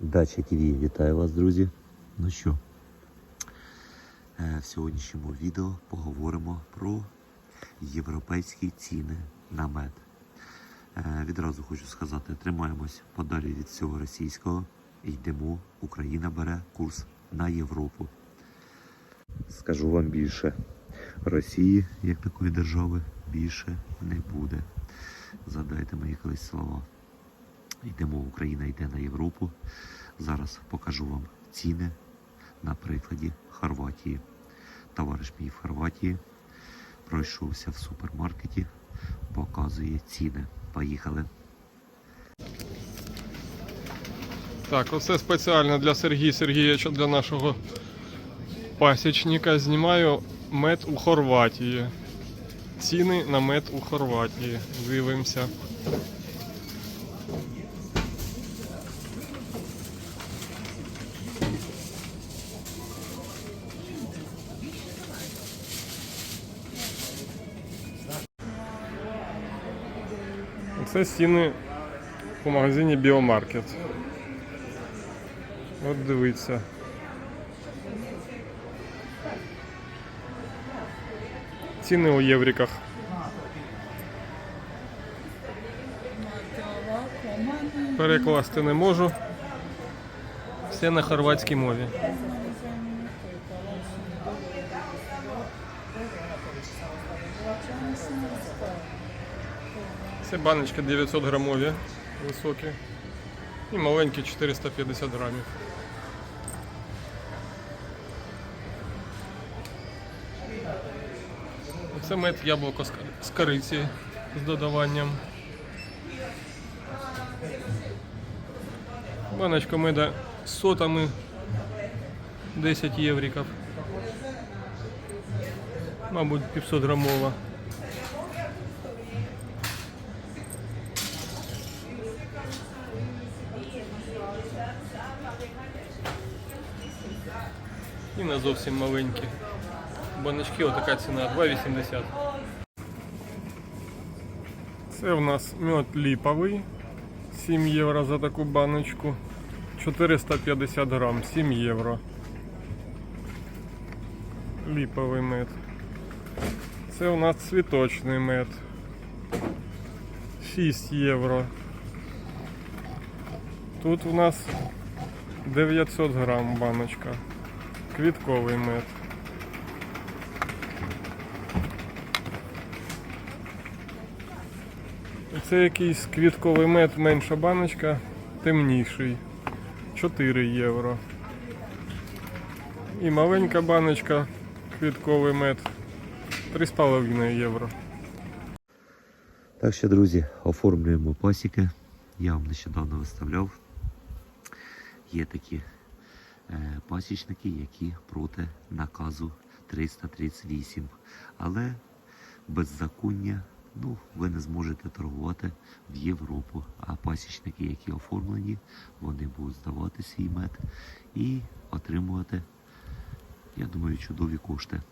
Дача ТВ, вітаю вас, друзі. Ну що, е, в сьогоднішньому відео поговоримо про європейські ціни на мед. Е, Відразу хочу сказати, тримаємось подалі від всього російського і йдемо. Україна бере курс на Європу. Скажу вам більше, Росії, як такої держави, більше не буде. Задайте мені колись слова. Йдемо, Україна йде на Європу. Зараз покажу вам ціни на прикладі Хорватії. Товариш мій в Хорватії пройшовся в супермаркеті, показує ціни. Поїхали. Так, оце спеціально для Сергія Сергійовича, для нашого пасічника. Знімаю мед у Хорватії. Ціни на мед у Хорватії. Дивимося. Це ціни у магазині Біомаркет. От дивіться. Ціни у євриках. Перекласти не можу. Все на хорватській мові. Це баночки 900 грамові високі. І маленькі 450 грамів. Це мед яблуко з кориці з додаванням. Баночка меда з сотами 10 євриків. Мабуть, 500 грамова. І на зовсім маленькі. Баночки отака ціна 2,80. Це в нас мед ліповий. 7 євро за таку баночку. 450 грам, 7 євро. Ліповий мед. Це у нас цвіточний мед. 6 євро. Тут у нас 900 грам баночка. Квітковий мед. Це якийсь квітковий мед, менша баночка, темніший. 4 євро. І маленька баночка, квітковий мед 3,5 євро. Так що, друзі, оформлюємо пасіки. Я вам нещодавно виставляв. Є такі пасічники, які проти наказу 338. Але беззаконня ну, ви не зможете торгувати в Європу. А пасічники, які оформлені, вони будуть здавати свій мед і отримувати, я думаю, чудові кошти.